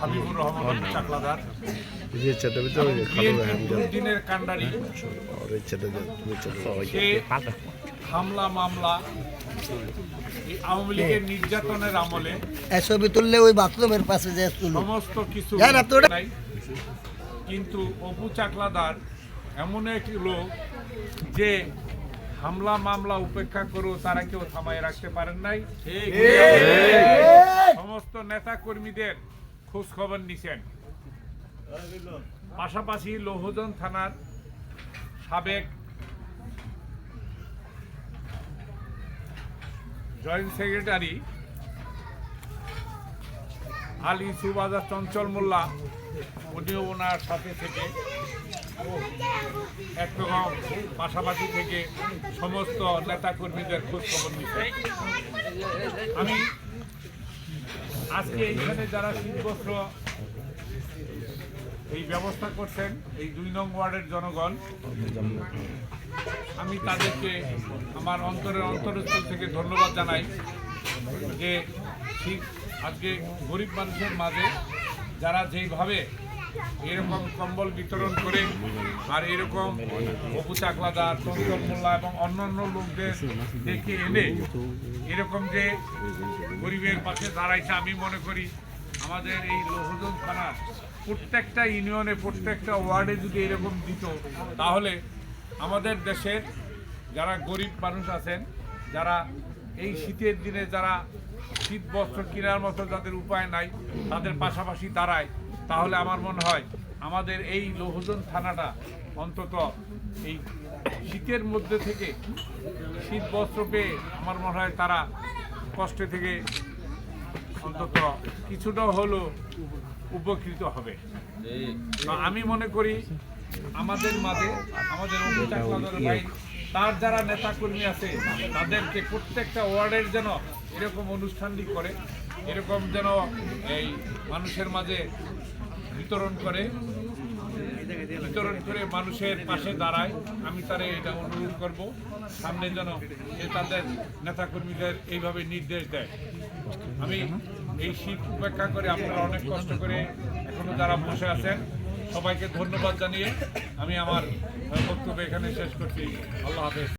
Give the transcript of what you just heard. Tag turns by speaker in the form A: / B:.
A: হাবিবুর চাকলাদার হামলা মামলা আওয়ামী লীগের নির্যাতনের আমলে
B: তুললে ওই পাশে যে
A: সমস্ত কিছু নাই কিন্তু অপু চাকলাদার এমন এক লোক যে হামলা মামলা উপেক্ষা করেও তারা কেউ থামায় রাখতে পারেন নাই। সমস্ত নেতা কর্মীদের খোঁজ খবর নিছেন। পাশাপাশি লৌহজন থানার সাবেক জয়েন্ট সেক্রেটারি আলী সুবাজার চঞ্চল মোল্লা উনিও ওনার সাথে থেকে একরকম পাশাপাশি থেকে সমস্ত নেতাকর্মীদের খোঁজ খবর নিচ্ছে। আমি আজকে এইখানে যারা শীতবস্ত্র এই ব্যবস্থা করছেন, এই দুই নং ওয়ার্ডের জনগণ, আমি তাদেরকে আমার অন্তরের অন্তরস্থল থেকে ধন্যবাদ জানাই যে ঠিক আজকে গরিব মানুষের মাঝে যারা যেইভাবে এরকম কম্বল বিতরণ করে আর এরকম অপু চাকলাদার চঞ্চল মোল্লা এবং অন্যান্য লোকদের দেখে এনে এরকম যে গরিবের পাশে দাঁড়াইছে আমি মনে করি আমাদের এই লোহজন থানার প্রত্যেকটা ইউনিয়নে, প্রত্যেকটা ওয়ার্ডে যদি এরকম দিত, তাহলে আমাদের দেশের যারা গরিব মানুষ আছেন, যারা এই শীতের দিনে যারা শীত বস্ত্র কেনার মতো যাদের উপায় নাই, তাদের পাশাপাশি দাঁড়ায়। তাহলে আমার মনে হয় আমাদের এই লৌহজন থানাটা অন্তত এই শীতের মধ্যে থেকে, শীত বস্ত্র পেয়ে আমার মনে হয় তারা কষ্টে থেকে অন্তত কিছুটা হলো উপকৃত হবে। আমি মনে করি আমাদের মাঝে, আমাদের ভাই, তার যারা নেতাকর্মী আছে, তাদেরকে প্রত্যেকটা ওয়ার্ডের যেন এরকম অনুষ্ঠানটি করে, এরকম যেন এই মানুষের মাঝে বিতরণ করে বিতরণ করে মানুষের পাশে দাঁড়ায়। আমি তারে এটা অনুরোধ করব, সামনে যেন যে তাদের নেতাকর্মীদের এইভাবে নির্দেশ দেয়। আমি এই শীত উপেক্ষা করে আপনারা অনেক কষ্ট করে এখনও যারা বসে আছেন, সবাইকে ধন্যবাদ জানিয়ে আমি আমার বক্তব্য এখানে শেষ করছি। আল্লাহ হাফেজ।